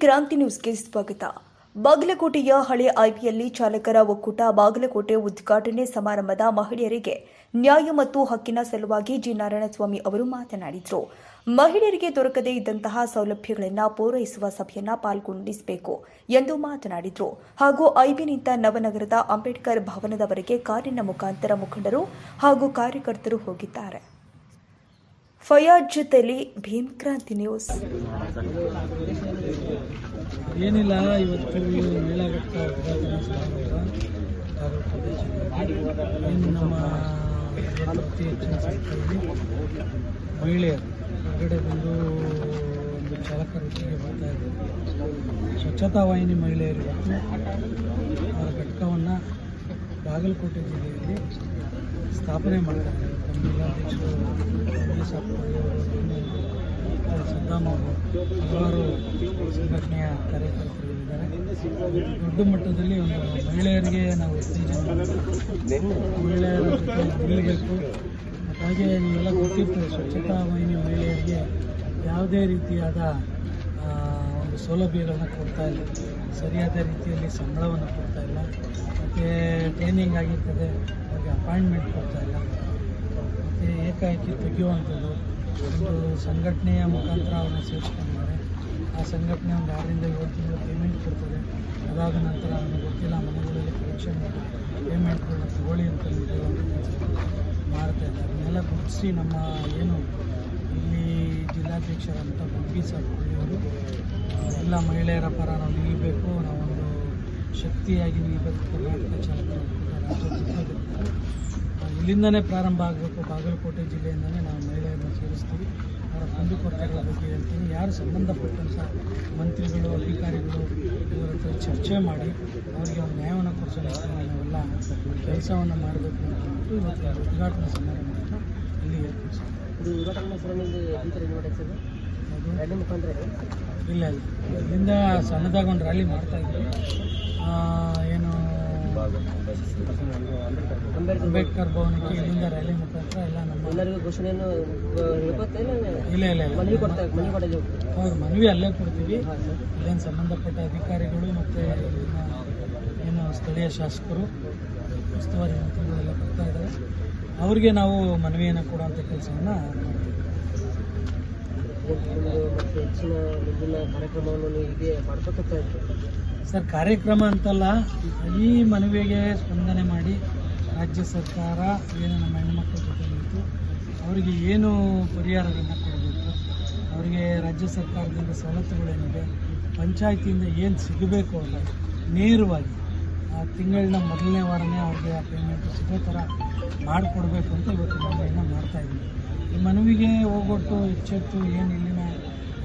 ಕ್ರಾಂತಿ ನ್ಯೂಸ್ಗೆ ಸ್ವಾಗತ. ಬಾಗಲಕೋಟೆಯ ಹಳೆ ಐಪಿಯಲ್ಲಿ ಚಾಲಕರ ಒಕ್ಕೂಟ ಬಾಗಲಕೋಟೆ ಉದ್ಘಾಟನೆ ಸಮಾರಂಭದ ಮಹಿಳೆಯರಿಗೆ ನ್ಯಾಯ ಮತ್ತು ಹಕ್ಕಿನ ಸಲುವಾಗಿ ಜಿ ನಾರಾಯಣಸ್ವಾಮಿ ಅವರು ಮಾತನಾಡಿದರು. ಮಹಿಳೆಯರಿಗೆ ದೊರಕದೇ ಇದ್ದಂತಹ ಸೌಲಭ್ಯಗಳನ್ನು ಪೂರೈಸುವ ಸಭೆಯನ್ನ ಪಾಲ್ಗೊಂಡಿಸಬೇಕು ಎಂದು ಮಾತನಾಡಿದರು. ಹಾಗೂ ಐಬಿನಿಂದ ನವನಗರದ ಅಂಬೇಡ್ಕರ್ ಭವನದವರೆಗೆ ಕಾರಿನ ಮುಖಾಂತರ ಮುಖಂಡರು ಹಾಗೂ ಕಾರ್ಯಕರ್ತರು ಹೋಗಿದ್ದಾರೆ. ಫಯಾಜ್ ಜೊತೆಲಿ ಭೀಮ್ ಕ್ರಾಂತಿ ನ್ಯೂಸ್. ಏನಿಲ್ಲ, ಇವತ್ತು ಮೇಳಘಟ್ಟ ನಮ್ಮ ಮಹಿಳೆಯರು ಹೊರಗಡೆ ಬಂದು ಒಂದು ಚಾಲಕ ವೃತ್ತಿಗೆ ಬರ್ತಾ ಇದ್ದಾರೆ. ಸ್ವಚ್ಛತಾ ವಾಹಿನಿ ಮಹಿಳೆಯರು ಇವತ್ತು ಆ ಘಟಕವನ್ನು ಬಾಗಲಕೋಟೆ ಜಿಲ್ಲೆಯಲ್ಲಿ ಸ್ಥಾಪನೆ ಮಾಡ್ತಾರೆ ನಮ್ಮ ಜಿಲ್ಲಾಧ್ಯಕ್ಷರು ರಮೇಶ್ ಅಪ್ಪಯ್ಯವರು, ಮತ್ತು ಸದ್ದಾಂ ಅವರು ಹಲವಾರು ಸಂಘಟನೆಯ ಕಾರ್ಯಕರ್ತರು ಇದ್ದಾರೆ ದೊಡ್ಡ ಮಟ್ಟದಲ್ಲಿ ಒಂದು ಮಹಿಳೆಯರಿಗೆ ನಾವು ಉತ್ತೇಜನ. ಮಹಿಳೆಯರ ನಿಲ್ಲಬೇಕು ಹಾಗೆ ನೀವೆಲ್ಲ ಗೊತ್ತಿತ್ತು ಸ್ವಚ್ಛತಾ ವಾಹಿನಿ ಮಹಿಳೆಯರಿಗೆ ಯಾವುದೇ ರೀತಿಯಾದ ಸೌಲಭ್ಯಗಳನ್ನ ಕೊಡ್ತಾ ಇಲ್ಲ. ಸರಿಯಾದ ರೀತಿಯಲ್ಲಿ ಸಂಬಳವನ್ನು ಕೊಡ್ತಾ ಇಲ್ಲ. ಮತ್ತು ಟ್ರೈನಿಂಗ್ ಆಗಿರ್ತದೆ. ಅವ್ರಿಗೆ ಅಪಾಯಿಂಟ್ಮೆಂಟ್ ಕೊಡ್ತಾ ಇಲ್ಲ. ಮತ್ತು ಏಕಾಏಕಿ ತೆಗೆಯುವಂಥದ್ದು ಒಂದು ಸಂಘಟನೆಯ ಮುಖಾಂತರ ಅವ್ರನ್ನ ಸೇರಿಸ್ಕೊಂಡಿದ್ದಾರೆ. ಆ ಸಂಘಟನೆ ಒಂದು ಆರರಿಂದ ಏಳು ತಿಂಗಳು ಪೇಮೆಂಟ್ ಕೊಡ್ತದೆ. ಅದಾದ ನಂತರ ನಮಗೆ ಗೊತ್ತಿಲ್ಲ, ಮನೆಗಳಲ್ಲಿ ಮಾಡಿ ಪೇಮೆಂಟ್ಗಳನ್ನ ತಗೊಳ್ಳಿ ಅಂತ ಮಾಡ್ತಾ ಇದ್ದಾರೆ. ಅದನ್ನೆಲ್ಲ ಗುರುತಿಸಿ ನಮ್ಮ ಏನು ಇಲ್ಲಿ ಜಿಲ್ಲಾಧ್ಯಕ್ಷರಂಥ ಬಗ್ಗಿ ಅವರು ಎಲ್ಲ ಮಹಿಳೆಯರ ಪರ ನಾವು ನಿಲ್ಲಬೇಕು ನಾವೊಂದು ಶಕ್ತಿಯಾಗಿ ನಿಲ್ಲಬೇಕು ಕರ್ನಾಟಕ ಚಾಲಕರ ರಾಜ್ಯಾದ್ಯಂತ ಇಲ್ಲಿಂದನೇ ಪ್ರಾರಂಭ ಆಗಬೇಕು, ಬಾಗಲಕೋಟೆ ಜಿಲ್ಲೆಯಿಂದನೇ ನಾವು ಮಹಿಳೆಯರನ್ನು ಸೇರಿಸ್ತೀವಿ. ಅವರ ಕುಂದುಕೊರತೆಗಳ ಬಗ್ಗೆ ಹೇಳ್ತೀನಿ. ಯಾರು ಸಂಬಂಧಪಟ್ಟಂಥ ಮಂತ್ರಿಗಳು, ಅಧಿಕಾರಿಗಳು ಇವರ ಹತ್ರ ಚರ್ಚೆ ಮಾಡಿ ಅವರಿಗೆ ಒಂದು ನ್ಯಾಯವನ್ನು ಕೊಡಿಸೋ ನಿಟ್ಟಿನಲ್ಲಿ ನಾವೆಲ್ಲ ಕೆಲಸವನ್ನು ಮಾಡಬೇಕು ಅಂತ ಹೇಳ್ಬಿಟ್ಟು ಇವತ್ತು ಉದ್ಘಾಟನಾ ಸಮಾರಂಭವನ್ನು ಇಲ್ಲಿ ಏರ್ಪಡಿಸ್ತೀವಿ ಇದು ಸಭೆಯಲ್ಲಿ ಯಂತ್ರ ಇನ್ವರ್ಟ್ ಆಗ್ತದೆ ರ್ಯಾಲಿ ಮುಖಾಂತರ. ಇಲ್ಲ ಇಲ್ಲ. ಇಲ್ಲಿಂದ ಸಣ್ಣದಾಗ ಒಂದು ರ್ಯಾಲಿ ಮಾಡ್ತಾ ಇದ್ವಿ ಆ, ಏನು ಅಂಬೇಡ್ಕರ್ ಭವನಕ್ಕೆ ಇಲ್ಲಿಂದ ರ್ಯಾಲಿ ಮುಖಾಂತರ ಎಲ್ಲ ನಮ್ಮ ಎಲ್ಲರಿಗೂ ಘೋಷಣೆಯನ್ನು ಇಲ್ಲ ಇಲ್ಲ? ಇಲ್ಲ ಇಲ್ಲ ಮನವಿ ಕೊಡ್ತಾ ಮನವಿ ಕೊಡೋದು ಹೌದು ಮನವಿ ಅಲ್ಲೇ ಕೊಡ್ತೀವಿ. ಇಲ್ಲೇನು ಸಂಬಂಧಪಟ್ಟ ಅಧಿಕಾರಿಗಳು ಮತ್ತು ಸ್ಥಳೀಯ ಶಾಸಕರು ಉಸ್ತುವಾರಿ ಮಂತ್ರಿಗಳೆಲ್ಲ ಬರ್ತಾ ಇದ್ದಾರೆ. ಅವ್ರಿಗೆ ನಾವು ಮನವಿಯನ್ನು ಕೊಡುವಂಥ ಕೆಲಸವನ್ನು ಸರ್, ಕಾರ್ಯಕ್ರಮ ಅಂತಲ್ಲ, ಈ ಮನವಿಗೆ ಸ್ಪಂದನೆ ಮಾಡಿ ರಾಜ್ಯ ಸರ್ಕಾರ ಏನು ನಮ್ಮ ಹೆಣ್ಣುಮಕ್ಕಳ ಜೊತೆ ನಿಂತು ಅವರಿಗೆ ಏನು ಪರಿಹಾರಗಳನ್ನು ಕೊಡಬೇಕು, ಅವರಿಗೆ ರಾಜ್ಯ ಸರ್ಕಾರದಿಂದ ಸವಲತ್ತುಗಳೇನಿದೆ, ಪಂಚಾಯತಿಯಿಂದ ಏನು ಸಿಗಬೇಕು ಅಲ್ಲ ನೇರವಾಗಿ ತಿಂಗಳಿನ ಮೊದಲನೇ ವಾರನೇ ಅವ್ರಿಗೆ ಆ ಪೇಮೆಂಟ್ ಸಿಗೋ ಥರ ಮಾಡಿಕೊಡ್ಬೇಕು ಅಂತ ಇವತ್ತು ಮನವಿಯನ್ನು ಮಾಡ್ತಾ ಇದ್ದೀವಿ. ಈ ಮನವಿಗೆ ಹೋಗೊಟ್ಟು ಎಚ್ಚೆತ್ತು ಏನು ಇಲ್ಲಿನ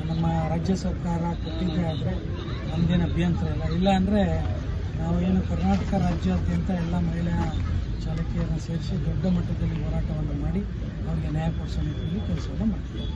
ನಮ್ಮ ರಾಜ್ಯ ಸರ್ಕಾರ ಕೊಟ್ಟಿದ್ದೇ ಆದರೆ ನಮ್ಮದೇನು ಅಭ್ಯಂತರ ಇಲ್ಲ. ಇಲ್ಲ ಅಂದರೆ ನಾವು ಏನು ಕರ್ನಾಟಕ ರಾಜ್ಯಾದ್ಯಂತ ಎಲ್ಲ ಮಹಿಳೆಯ ಚಾಲಕಿಯರನ್ನು ಸೇರಿಸಿ ದೊಡ್ಡ ಮಟ್ಟದಲ್ಲಿ ಹೋರಾಟವನ್ನು ಮಾಡಿ ಅವರಿಗೆ ನ್ಯಾಯ ಕೊಡಿಸೋ ನಿಟ್ಟಿನಲ್ಲಿ ಕೆಲಸವನ್ನು ಮಾಡ್ತೀವಿ.